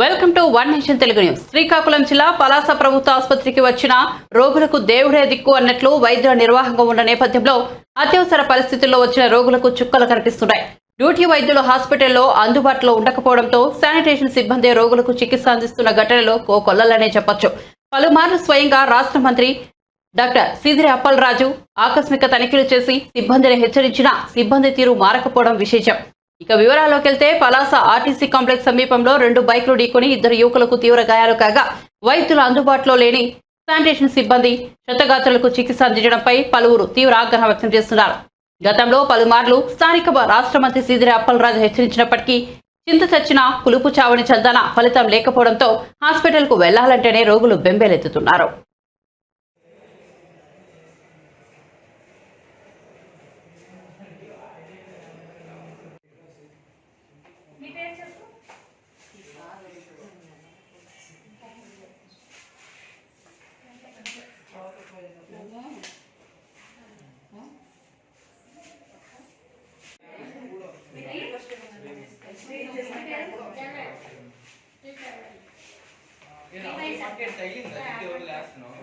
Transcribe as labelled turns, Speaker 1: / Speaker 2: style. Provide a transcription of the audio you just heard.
Speaker 1: Welcome to one nation Telugu news. Srikakulam జిల్లా పలాస ప్రభుత్వ ఆసుపత్రికి వచ్చిన రోగులకు దేవుడే దిక్కు అన్నట్లు వైద్యుల నిర్వాహకంగా ఉన్న నేపథ్యంలో అత్యవసర పరిస్థితుల్లో వచ్చిన రోగులకు చుక్కలు కనిపిస్తున్నాయి. డ్యూటీ వైద్యులు హాస్పిటల్లో అందుబాటులో ఉండకపోవడంతో శానిటేషన్ సిబ్బంది రోగులకు చికిత్స అందిస్తున్న ఘటనలో కోకొల్లలనే చెప్పొచ్చు. పలుమార్లు స్వయంగా రాష్ట్ర మంత్రి డాక్టర్ సిదిరి అప్పలరాజు ఆకస్మిక తనిఖీలు చేసి సిబ్బందిని హెచ్చరించినా సిబ్బంది తీరు మారకపోవడం విశేషం. ఇక వివరాల్లోకి వెళ్తే పలాస ఆర్టీసీ కాంప్లెక్స్ సమీపంలో రెండు బైక్లు ఢీకొని ఇద్దరు యువకులకు తీవ్ర గాయాలు కాగా వైద్యులు అందుబాటులో లేని శానిటేషన్ సిబ్బంది క్షతగాత్రులకు చికిత్స అందించడంపై పలువురు తీవ్ర ఆగ్రహం వ్యక్తం చేస్తున్నారు. గతంలో పలుమార్లు స్థానిక రాష్ట్ర మంత్రి సీదిరి అప్పలరాజు హెచ్చరించినప్పటికీ చింత చచ్చిన పులుపు చావని చందన ఫలితం లేకపోవడంతో హాస్పిటల్కు వెళ్ళాలంటేనే రోగులు బెంబేలెత్తుతున్నారు.
Speaker 2: నేను పక్కన తగిలిందా ఎవరు లేస్తున్నావు